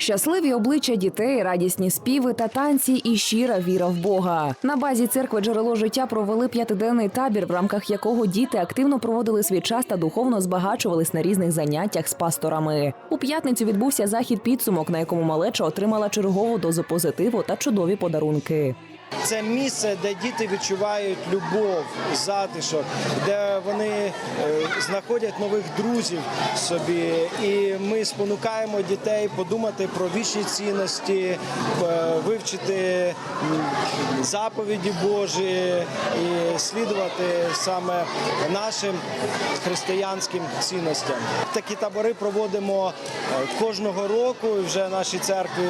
Щасливі обличчя дітей, радісні співи та танці і щира віра в Бога. На базі церкви джерело життя провели п'ятиденний табір, в рамках якого діти активно проводили свій час та духовно збагачувались на різних заняттях з пасторами. У п'ятницю відбувся захід підсумок, на якому малеча отримала чергову дозу позитиву та чудові подарунки. Це місце, де діти відчувають любов, затишок, де вони е, знаходять нових друзів собі. І ми спонукаємо дітей подумати про вічні цінності, е, вивчити заповіді Божі і слідувати саме нашим християнським цінностям. Такі табори проводимо е, кожного року. Вже нашій церкві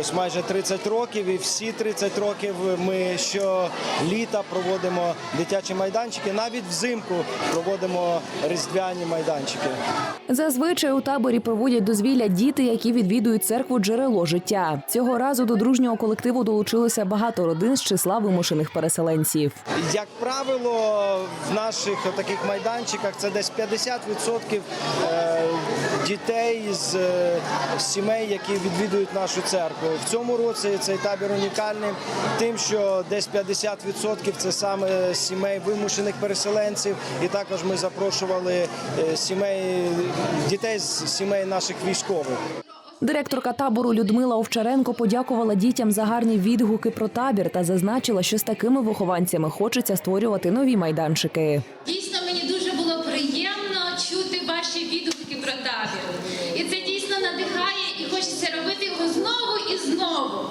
ось майже 30 років, і всі 30 років ми щоліта проводимо дитячі майданчики. Навіть взимку проводимо різдвяні майданчики. Зазвичай у таборі проводять дозвілля діти, які відвідують церкву джерело життя. Цього разу до дружнього колективу долучилося багато родин з числа вимушених переселенців. Як правило, в наших таких майданчиках це десь 50% е, дітей з е, сімей, які відвідують нашу церкву. В цьому році цей табір унікальний тим, що десь 50% це саме сімей вимушених переселенців, і також ми запрошували е, сімей дітей з сімей наших військових. Директорка табору Людмила Овчаренко подякувала дітям за гарні відгуки про табір та зазначила, що з такими вихованцями хочеться створювати нові майданчики. Дійсно, мені дуже було приємно чути ваші відгуки про табір. І це дійсно надихає і хочеться робити його знову і знову.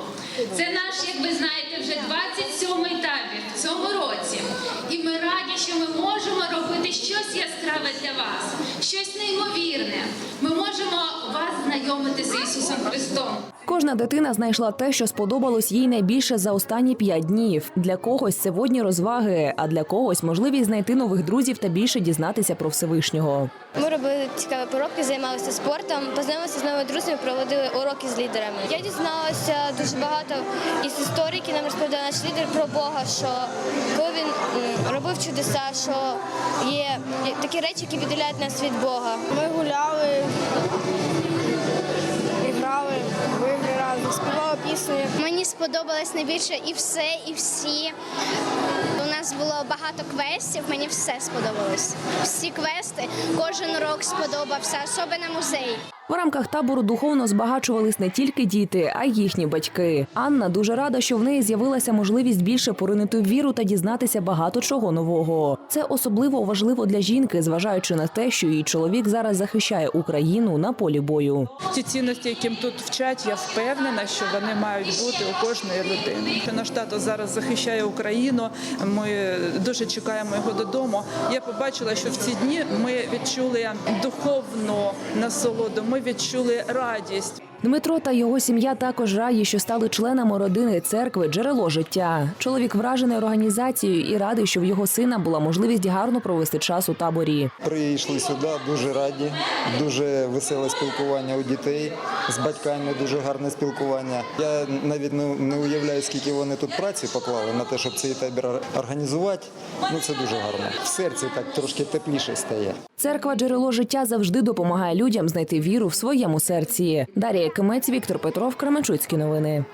Це наш, як ви знаєте, вже 27-й табір в цьому році. І ми раді, що ми можемо робити щось яскраве для вас, щось неймовірне. Ми можемо вас знайомити з Ісусом Христом. Кожна дитина знайшла те, що сподобалось їй найбільше за останні п'ять днів. Для когось це водні розваги, а для когось можливість знайти нових друзів та більше дізнатися про Всевишнього. Ми робили цікаві поробки, займалися спортом, познайомилися з новими друзями, проводили уроки з лідерами. Я дізналася дуже багато із історії, які нам розповідав наш лідер про Бога, що коли він робив чудеса, що є такі речі, які віддаляють нас від Бога. Ми гуляли, сподобалось найбільше і все, і всі. У нас було багато квестів, мені все сподобалось. Всі квести, кожен урок сподобався, особливо музей. В рамках табору духовно збагачувались не тільки діти, а й їхні батьки. Анна дуже рада, що в неї з'явилася можливість більше поринити в віру та дізнатися багато чого нового. Це особливо важливо для жінки, зважаючи на те, що її чоловік зараз захищає Україну на полі бою. Ті цінності, яким тут вчать, я впевнена, що вони мають бути у кожної людини. Наш тато зараз захищає Україну. Ми дуже чекаємо його додому. Я побачила, що в ці дні ми відчули духовну насолоду. Ми відчули радість. Дмитро та його сім'я також раді, що стали членами родини церкви Джерело життя. Чоловік вражений організацією і радий, що в його сина була можливість гарно провести час у таборі. Прийшли сюди, дуже раді, дуже веселе спілкування у дітей з батьками, дуже гарне спілкування. Я навіть не, уявляю, скільки вони тут праці поклали на те, щоб цей табір організувати. Ну це дуже гарно. В серці так трошки тепліше стає. Церква Джерело життя завжди допомагає людям знайти віру в своєму серці. Дар'я Кимець, Віктор Петров, Кременчуцькі новини.